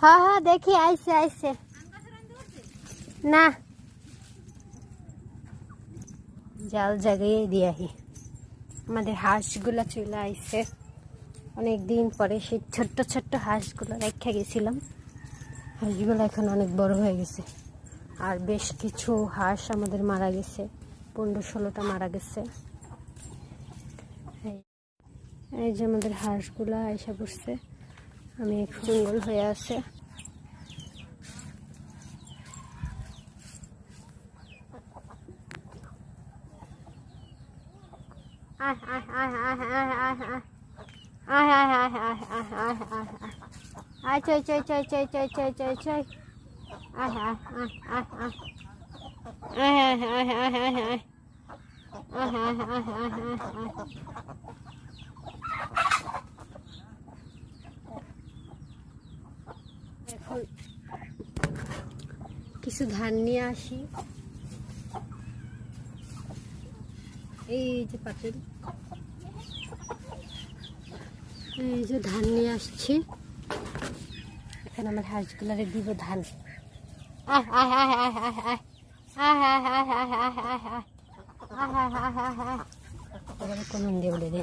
হ্যাঁ হ্যাঁ দেখি আইসে আইসে না। জাল জাগিয়ে দিয়াহি আমাদের হাঁসগুলো চলে আইসে অনেক দিন পরে সেই ছোট্ট ছোট্ট হাঁসগুলো রেখে গেছিলাম। হাঁসগুলো এখন অনেক বড় হয়ে গেছে। আর বেশ কিছু হাঁস আমাদের মারা গেছে। পনেরো, ষোলোটা মারা গেছে। এই- এই যে আমাদের হাঁসগুলো আইসা পড়ছে। আমি জঙ্গল হয়ে আছে আহ আহ আহ আহ আহ এখন কিছু ধান নিয়ে আসি এই যে পাতিল এই যে ধান নিয়ে আসছি এখন আমার হাঁসগুলারে দিব ধান আহ আহ আহ আহ আহ আহ Ahora con un deble de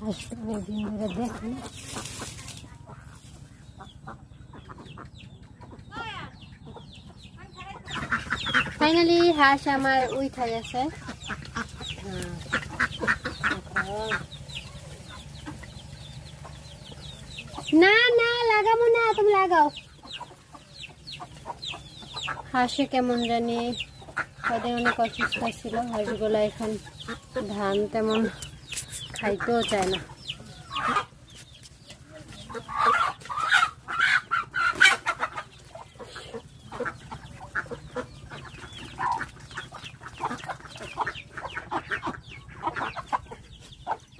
দিন অনেকদিন ধরে দেখি ফাইনালি হাঁস আমার উঠা গেছে না না লাগাবো না তুমি লাগাও হাঁসে কেমন জানি অনেক অসুস্থ ছিল হাঁসগুলো এখন ধান তেমন খাইতেও চায় না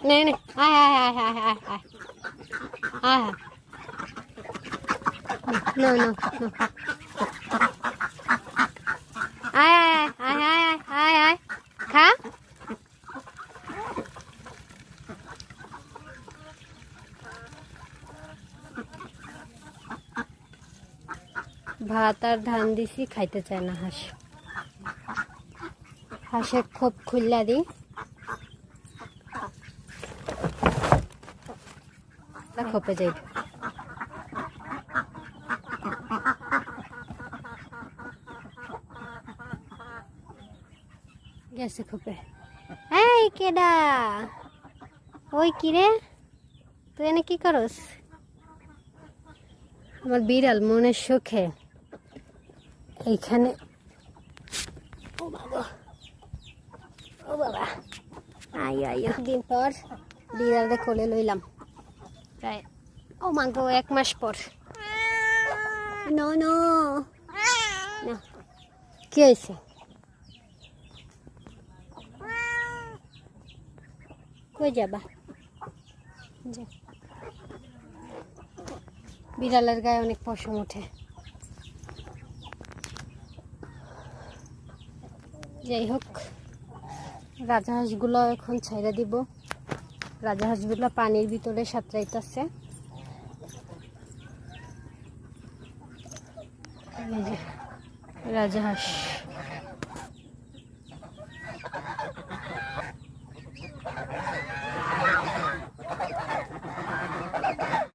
này này ai ai ai ai ai ai. Ai no no no ভাত আর ধান দিছি, খাইতে চায় না হাঁস। হাঁসের খোপ খুললা দিই খোপে যাই। গেছে খোপে। এই, কেডা? ওই কি রে? তুই এনে কি করস? আমার বিড়াল মনের সুখে। এইখানে। ও বাবা। ও বাবা। আই আই দিন পর বিড়ালটা কোলে লইলাম। প্রায় ও এক মাস পর। No no. না। কি হয়েছে? কই যাবা। বিড়ালের গায়ে অনেক পশম ওঠে। যাই হোক রাজাহাঁসগুলো এখন ছাইরা দিব। রাজাহাঁসগুলো পানির ভিতরে সাঁতরাইতেছে। রাজাহাঁস।